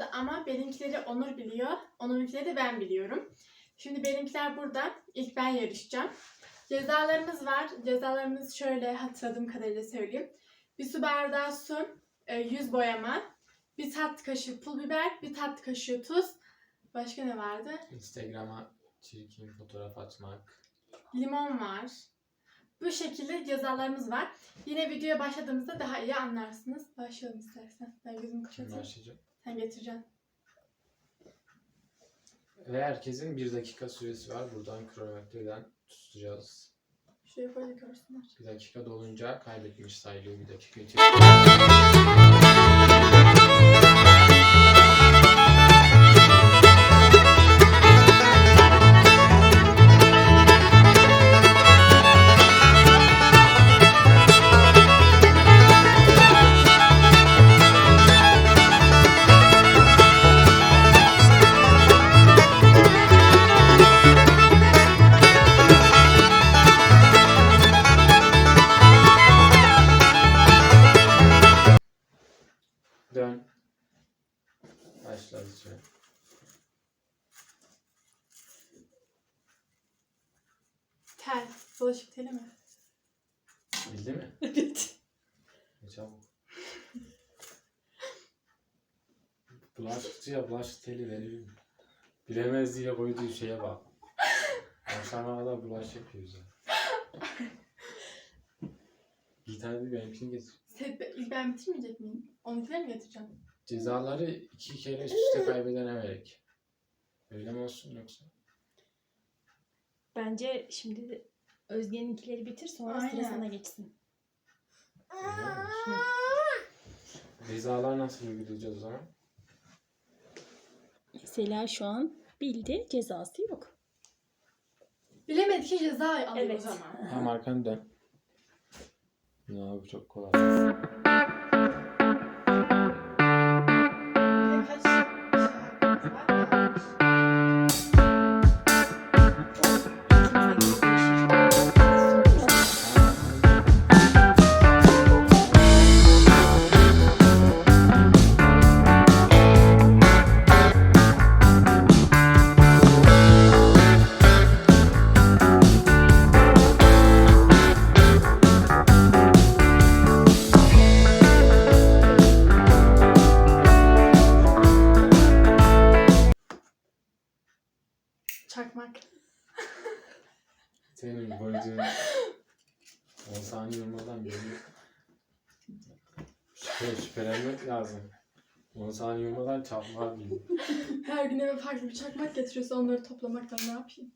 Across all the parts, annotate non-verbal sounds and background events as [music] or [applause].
vardı ama benimkileri Onur biliyor. Onur'unkileri de ben biliyorum. Şimdi benimkiler burada. İlk ben yarışacağım. Cezalarımız var. Cezalarımız şöyle hatırladığım kadarıyla söyleyeyim. Bir su bardağı su, e, yüz boyama, bir tatlı kaşığı pul biber, bir tatlı kaşığı tuz. Başka ne vardı? Instagram'a çirkin fotoğraf atmak. Limon var. Bu şekilde cezalarımız var. Yine videoya başladığımızda daha iyi anlarsınız. Başlayalım istersen. Ben gözümü Kim kapatayım. başlayacak? Sen getireceksin. Ve herkesin bir dakika süresi var. Buradan kronometreden tutacağız. Şuraya koy da görsünler. Bir dakika dolunca kaybetmiş sayılıyor. Bir dakika için. Tel. Bulaşık teli mi? Bildi mi? [laughs] Evet. Ne Çabuk. Bulaşıkçıya bulaşık teli veriyor. Bilemez diye koyduğu şeye bak. Akşama kadar bulaşık yapıyoruz ya. Git hadi benimkini getir. İlk ben bitirmeyecek miyim? Onunkileri mi getireceğim? Cezaları iki kere üst üste kaybedene verek. Öyle mi olsun yoksa? Bence şimdi Özge'ninkileri bitir sonra sıra Aynen. sana geçsin. Cezalar nasıl uygulayacağız o zaman? Sela şu an bildi cezası yok. Bilemedikçe ceza alıyor o Evet. zaman. Tam arkanı dön. Ya bu çok kolay. Senin golcün 10 [laughs] saniye olmadan geliyor. Şüphe, şüphelenmek lazım. 10 saniye olmadan çarpma geliyor. Her gün eve farklı bir çakmak getiriyorsa onları toplamaktan ne yapayım?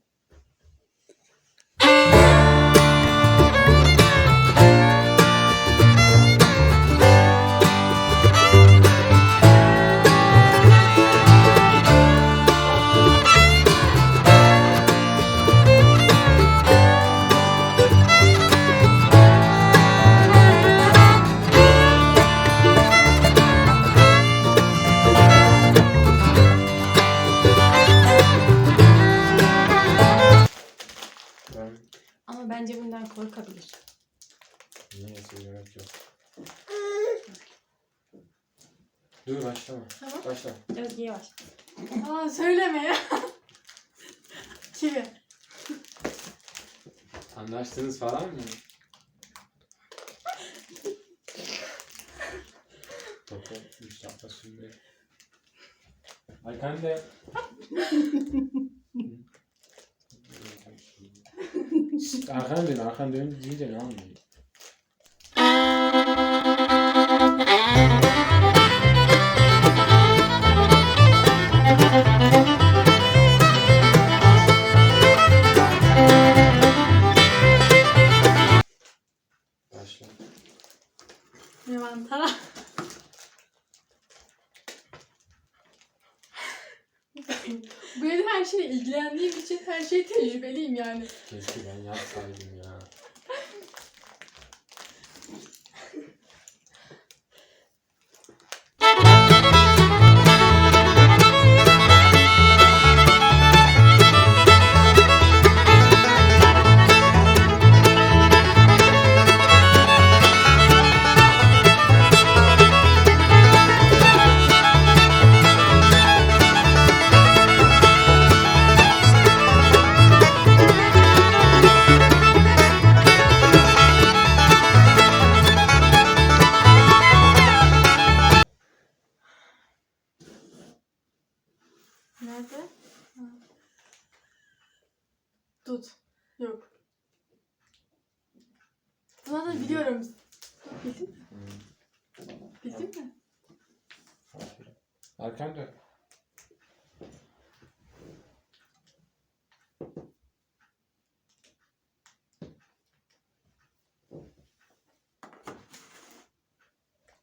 Ama bence bundan korkabilir. niye söylemek yok. Dur başlama. Tamam. Başla. Özge'ye var. Aa söyleme ya. [laughs] Kivi. Anlaştınız falan mı? Topu 3 dakika sürmüyor. Arkan de. [laughs] [laughs] Arkan dön, arkan dön deyince ne anlıyor? Başla. Ne mantara. Böyle her şeyle ilgilendiğim için her şey tecrübeliyim yani. Keşke ben yapsaydım ya. Biliyorum. Bildin mi? Hı. Bildin mi? Arkan dön.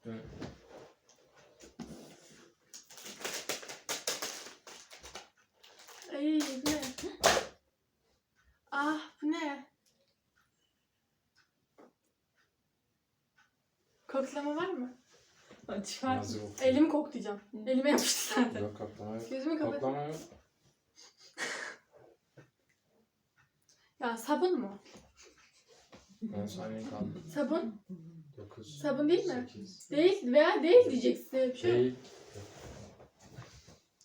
Dön. Ay bu ne? Ah bu ne? Koklama var mı? Hadi çıkar. Hazır ol. Elimi koklayacağım. Elime yapıştı zaten. Yok kaplama yok. Gözümü kapat. Kaplama yok. Ya sabun mu? 10 saniye kaldı. Sabun? 9. Sabun değil mi? 8. Değil veya değil diyeceksin. Bir şey yok. Değil.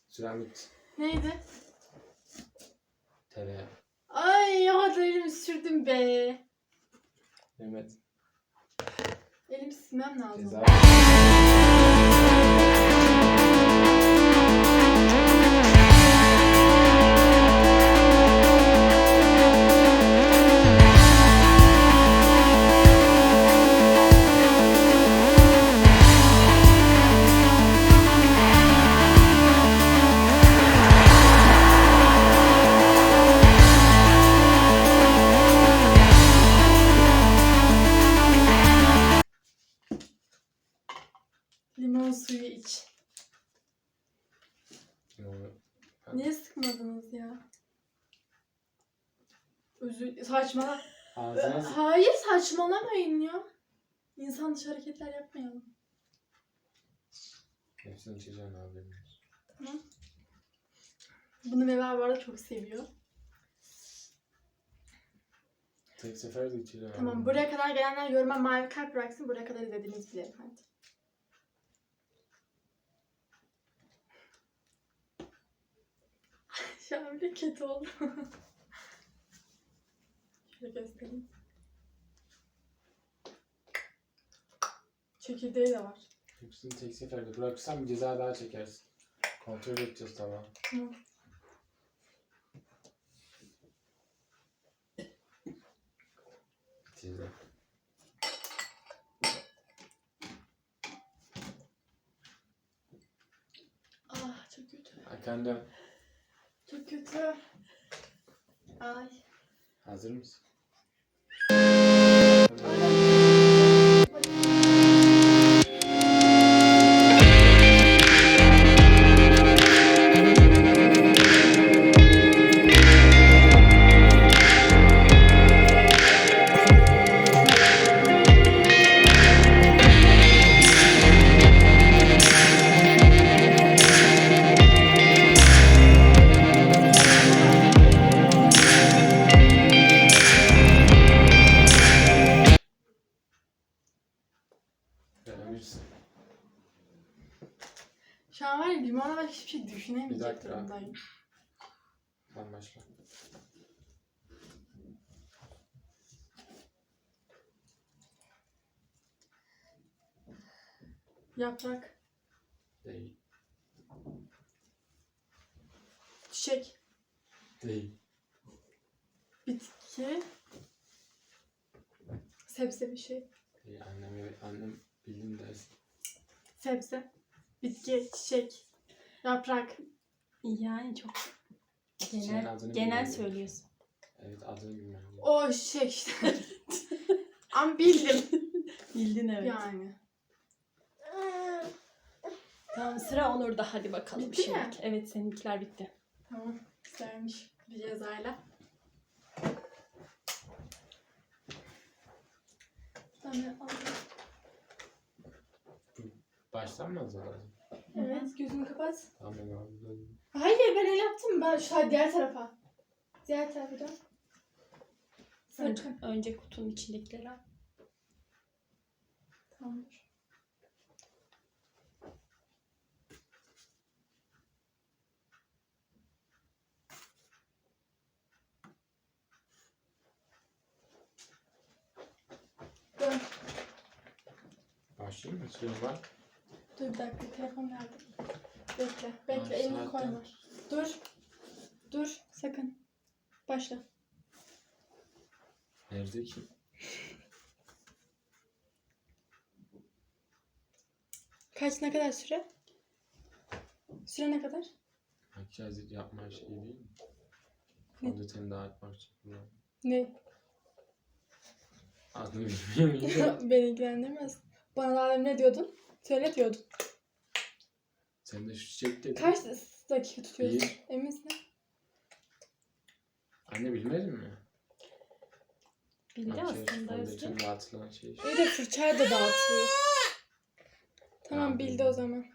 Süren bitti. Neydi? Tereyağı. Ay ya elimi sürdüm be. Mehmet. Elimi silmem lazım. Ceza. Özür saçmala. Ağzına. Hayır saçmalamayın ya. İnsan dışı hareketler yapmayalım. Hepsini içeceğim abi. Bunu Meva bu arada çok seviyor. Tek seferde içeceğim. Tamam buraya kadar gelenler yoruma mavi kalp bıraksın. Buraya kadar izlediğiniz bile hadi. [laughs] Şu an bile kötü oldu. [laughs] Şöyle göstereyim. Çekirdeği de var. Hepsini tek seferde bırakırsan bir ceza daha çekersin. Kontrol edeceğiz tamam. Bitirdi. Ah çok kötü. Arkan dön. Çok kötü. Ay. Hazır mısın? Música Yaprak, Değil. çiçek, Değil. bitki, sebze bir şey. Değil. Annem, annem bildim dersin. Sebze, bitki, çiçek, yaprak. Yani çok genel adını genel bilmiyorum. söylüyorsun. Evet adını bilmiyorum. O şey işte. [laughs] Ama bildim Bildin evet. yani. Tamam sıra Onur'da hadi bakalım Bitti şimdi. mi? Evet seninkiler bitti. Tamam, güzelmiş bir cezayla. Bir tane alayım. Baştan mı hazırladın? Evet, gözümü kapat. Tamam ben. Hayır ben öyle yaptım. Ben şu diğer tarafa. Diğer tarafa dön. Önce, önce kutunun içindekileri al. Tamamdır. Dön. Başlayayım mı? Suyun var. Dur bir dakika telefon geldi. Bekle. Bekle Ay, elini saat koyma. Dur. Dur sakın. Başla. Nerede ki? Kaç ne kadar süre? Süre ne kadar? Makyaj yapma şey değil mi? Fondöteni dağıtmak için kullan. Ne? Adını bilmiyorum. [laughs] Beni ilgilendirmez. Bana daha ne diyordun? Söyle diyordun. Sen de şu çiçek dedin. Kaç dakika tutuyorsun? Bir. Emin misin? Anne bilmedin mi? Bildi Makyaj, aslında fondöteni dağıtılan şey. Bir de fırçayla da dağıtıyor. Tamam Tamam, bildi o zaman.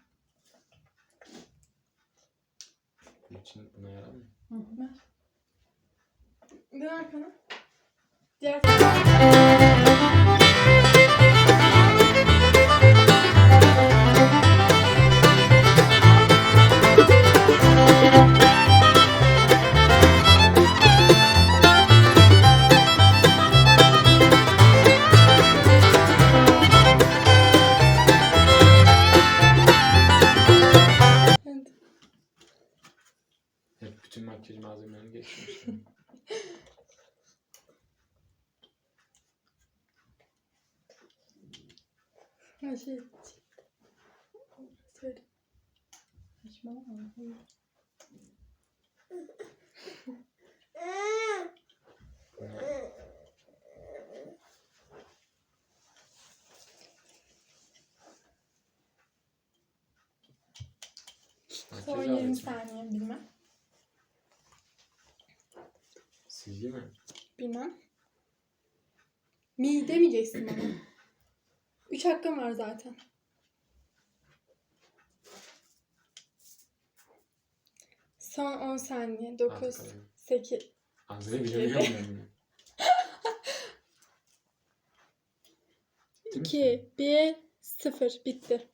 Bunun için buna. Hı hı. Dön arkana. Diğer tarafa. Son makyaj 20 aleti. saniye bilmem. Silgi mi? Bilmem. Mi demeyeceksin bana. 3 hakkım var zaten. Son 10 saniye. 9, bakalım. 8. Adını bilemiyorum mi 2, 1, 0. Bitti.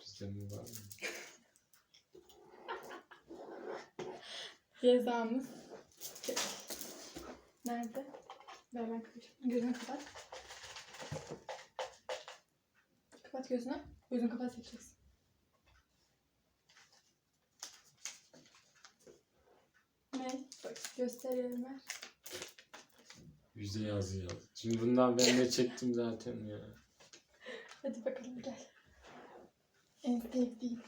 Bizde var mı? Cezamız. Nerede? Ver ben kapatayım. Gözünü kapat. Kapat gözünü. Gözünü kapat seçeceksin. Ne? Bak gösterelim ver. Yüzde yazıyor. Şimdi bundan ben ne çektim zaten ya. Hadi bakalım gel. En sevdiğim.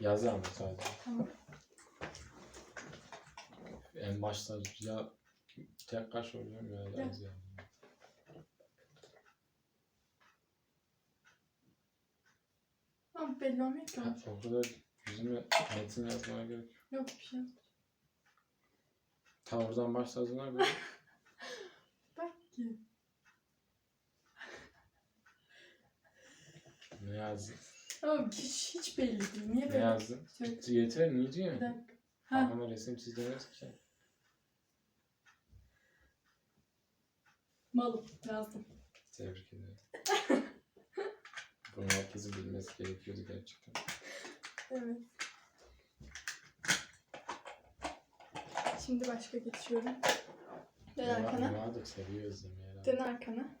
Yazı ama sadece. Tamam. En başta ya tek kaş oluyorum ya Gel. yazı yazıyorum. Ama belli olmuyor ki. O kadar yüzüme metin yazmaya gerek yok. Yok bir şey. yok. Ta oradan başladığına göre [laughs] Bak ki. ne yazdın? Ama hiç, hiç belli değil. Niye Ne böyle? yazdın? Söyle. Yeter niye? Bir dakika. Ha. Ama resim çizemez ki. Malım yazdım. Tebrik ederim. [laughs] Bunu herkesin bilmesi gerekiyordu gerçekten. Evet. Şimdi başka geçiyorum. Dön arkana. Vardır seviyor izlemeyi herhalde. Dön arkana.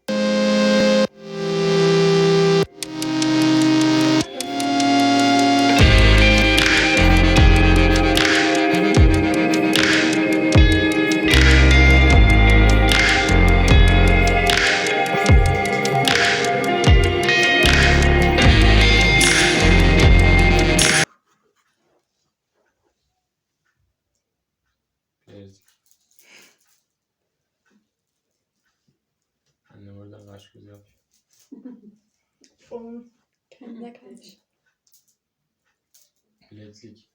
Bileklik,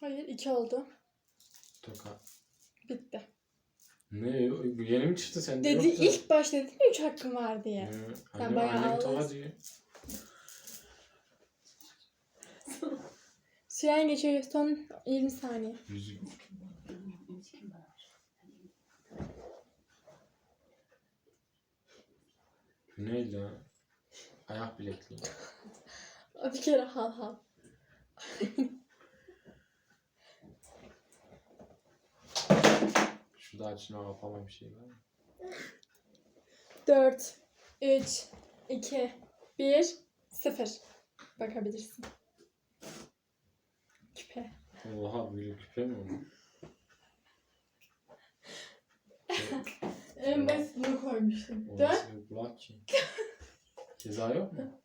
Hayır iki oldu. toka. Bitti. Ne? Yeni mi çıktı sende Dedi yoktu? ilk baş dedin ya üç hakkım var diye. Sen Annem, bayağı annem ağlarsın. diyor. [laughs] Süren geçiyor son 20 saniye. Bu neydi ha? Ayak bilekliği. [laughs] Bir kere hal hal. Şurada açma kapama bir şey var mı? 4, 3, 2, 1, 0. Bakabilirsin. Küpe. Oha böyle küpe mi oldu? [laughs] En basit bunu koymuştum. Dön. nasıl bir kulak ki? Ceza yok mu?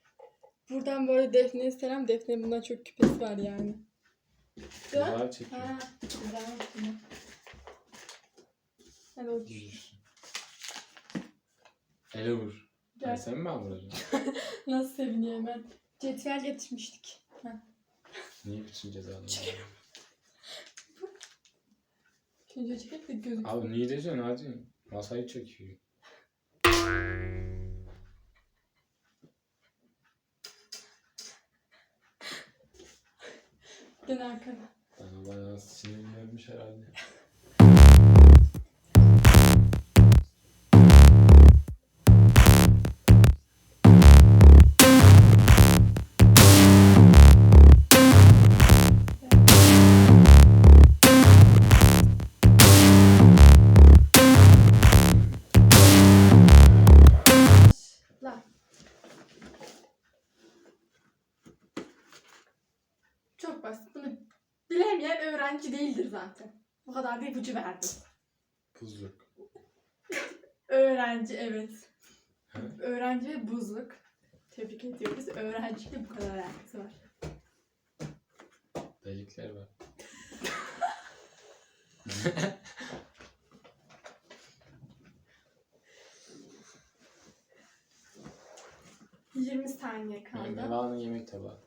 Buradan böyle Defne'ye selam. Defne'nin bundan çok küpesi var yani. Ceza çekiyor. Ha, güzel. Hadi. Ele vur. Gel. Ben sen mi vuracaksın? [laughs] Nasıl seviniyor hemen. Cetvel getirmiştik. Niye bütün cezaları? Şimdi çekip de gözük. Abi niye diyeceksin hadi. Masayı çekiyor. Dön arkana. Bana bayağı sinirlenmiş herhalde. Zaten. Bu kadar da ipucu verdim. Buzluk. Öğrenci evet. He? Öğrenci ve buzluk. Tebrik ediyoruz. Öğrenciyle bu kadar alakası var. Delikler var. 20 saniye kaldı. Meva'nın yemek tabağı.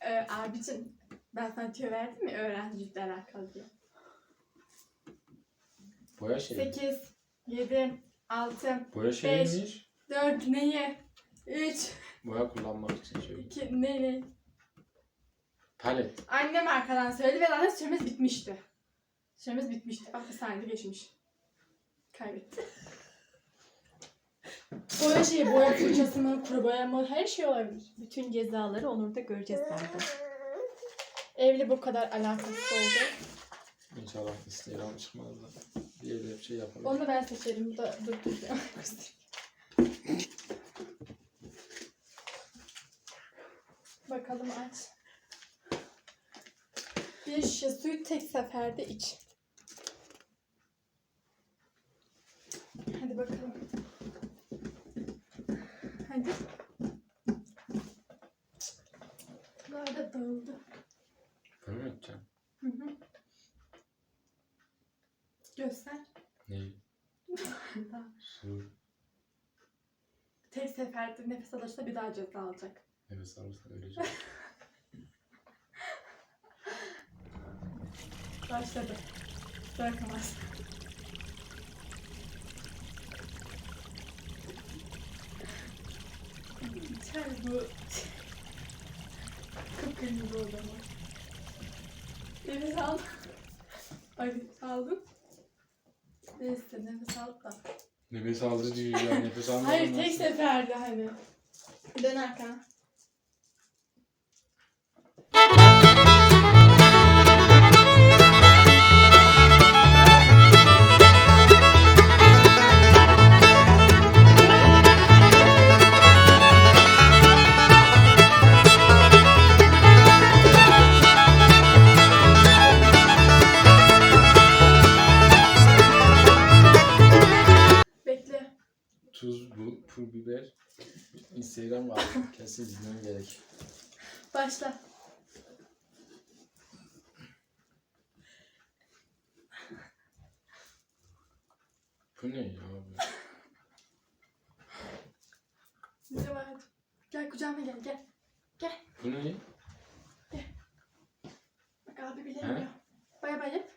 Ee, abicim ben sana tüyo verdim mi öğrencilikle alakalı diye. Boya şey. 8, 7, 6, Boya şey Beş. neymiş? 4, neyi? 3, Boya kullanmak için şey. 2, ne ne? Palet. Annem arkadan söyledi ve zaten süremiz bitmişti. Süremiz bitmişti. Bak bir saniye geçmiş. Kaybetti. boya şeyi, boya fırçası mı, kuru boya mı, her şey olabilir. Bütün cezaları Onur'da göreceğiz zaten. Evli bu kadar alakasız oldu. İnşallah Instagram çıkmaz da. Diğer bir şey yapalım. Onu ben seçerim. Bu da dur dur. [laughs] Bakalım aç. Bir şişe suyu tek seferde iç. Hadi bakalım. Hadi. Bunlar da dağıldı. Bunu mu edeceğim? Hı hı. Göster. Neyi? Daha. Su. Seferde nefes alırsa bir daha ceza alacak. Nefes alırsan öleceğim. [laughs] Başladı. Bırakamaz. İçer bu. Kıpkırmızı oldu ama. Nefes al. Ay aldın. Neyse nefes al da. Nefes aldı diyor ya. Nefes almadan Hayır tek seferde hani. Dön pul biber. Instagram var. Kesin izlemem gerek. Başla. Bu ne ya abi? Ne var? Gel kucağıma gel gel. Bu ne? Bak abi bilemiyor. Bay bay yap.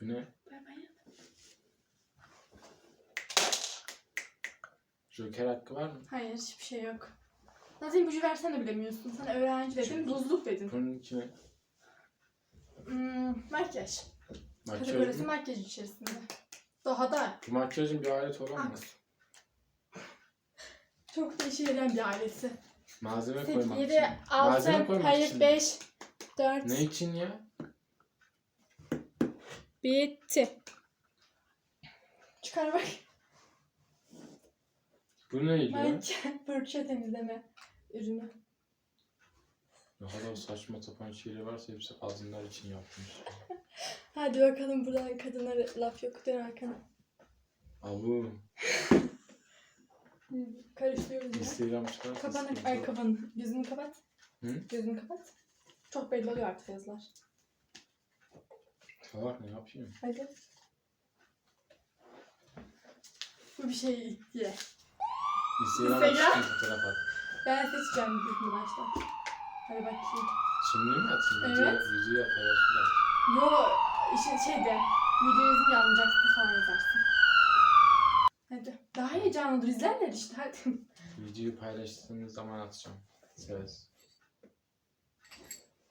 Bu ne? Bay bay yap. Joker hakkı var mı? Hayır hiçbir şey yok. Zaten ipucu versen de bilemiyorsun. Sana öğrenci dedim, buzluk dedim. Bunun içine Hmm, makyaj. makyaj Kategorisi mı? makyaj içerisinde. Daha da Bu makyajın bir alet olamaz. Çok da işe yarayan bir ailesi. Malzeme 8, koymak 7, için. 6, Malzeme koymak hayır için. 5, 4. Ne için ya? Bitti. Çıkar bak. Bu neydi ya? [laughs] Fırça temizleme ürünü. Ne kadar saçma sapan şeyler varsa hepsi kadınlar için yapmış. [laughs] Hadi bakalım buradan kadınlara laf yok. Dön arkana. Abu. [laughs] Karıştırıyoruz yine. Instagram çıkarsa sıkıntı ay yok. kapan. Gözünü kapat. Hı? Gözünü kapat. Çok belli oluyor artık yazılar. Salak ne yapayım? Hadi. Bu bir şey diye. Instagram'a Instagram. fotoğraf at. Ben seçeceğim büyük başta. Hadi bakayım. Şimdi mi atayım? Evet. Video, video. Yo, işin şeyde. Videoyu yazınca anlayacaksın sonra yazarsın. Hadi. Daha heyecanlıdır. İzlerler işte. Hadi. [laughs] Videoyu paylaştığımız zaman atacağım. Söz.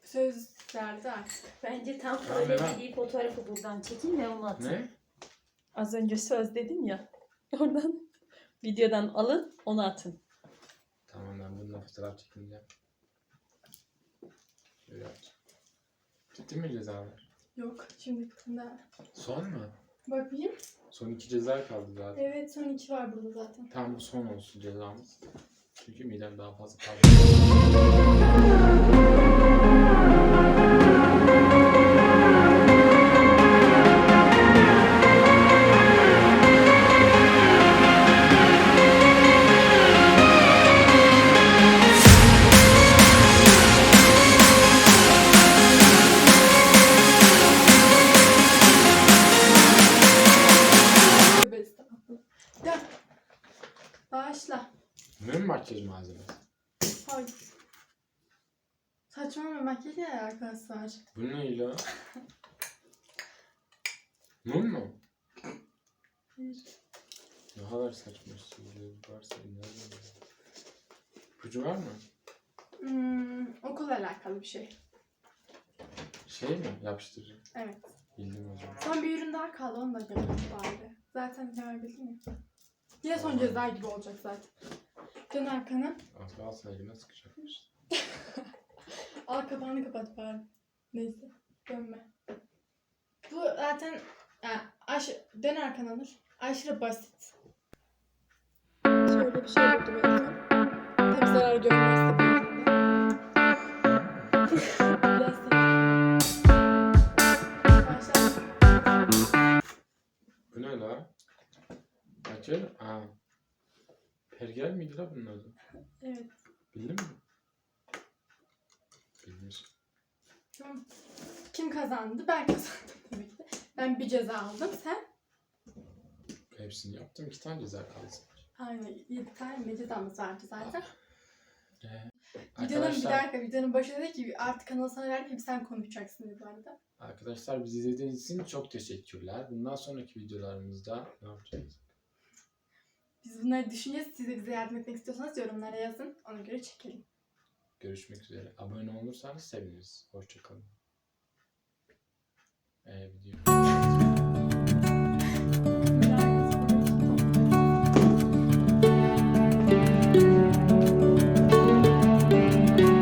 Söz verdi artık. Bence tam Tamam, söylediği fotoğrafı buradan çekin ve onu atın. Ne? Az önce söz dedin ya. [laughs] Oradan videodan alın onu atın. Tamam ben bununla fotoğraf çekince. Şöyle yapacağım. Bitti mi cezalar? Yok. Şimdi daha. Son mu? Bakayım. Son iki ceza kaldı zaten. Evet son iki var burada zaten. Tam bu son olsun cezamız. Çünkü midem daha fazla kaldı. Mum mu? Ne kadar saçma şey varsa nereden İpucu var mı? Hmm, okulla alakalı bir şey. Şey mi? Yapıştırıcı. Evet. Bildim o zaman. Son bir ürün daha kaldı onu da yapalım bari. Zaten bildin ya. Yine son ceza gibi olacak zaten. Dön arkana. Az kalsın elime sıkacakmış. [laughs] Al kapağını kapat bari. Neyse. Dönme. Bu zaten yani aş dön arkana Nur. Aşırı basit. Şöyle bir şey buldum en son. Tabii zarar Başla. Bu ne la? Makyaj? Aa. Pergel miydi la bunun adı? Evet. Bildin mi? Bilmiş. Tamam. Kim kazandı? Ben kazandım. Ben bir ceza aldım. Sen? Hepsini yaptım. iki tane ceza kaldı. Aynen. Yedi tane mi cezamız vardı zaten. Ee, Videonun bir arkadaşlar, dakika. Videonun başında dedi ki artık kanal sana verdim hep sen konuşacaksın dedi bu arada. arkadaşlar bizi izlediğiniz için çok teşekkürler. Bundan sonraki videolarımızda ne yapacağız? Biz bunları düşüneceğiz. Siz de bize yardım etmek istiyorsanız yorumlara yazın. Ona göre çekelim. Görüşmek üzere. Abone olursanız seviniriz. Hoşçakalın. Ee, video.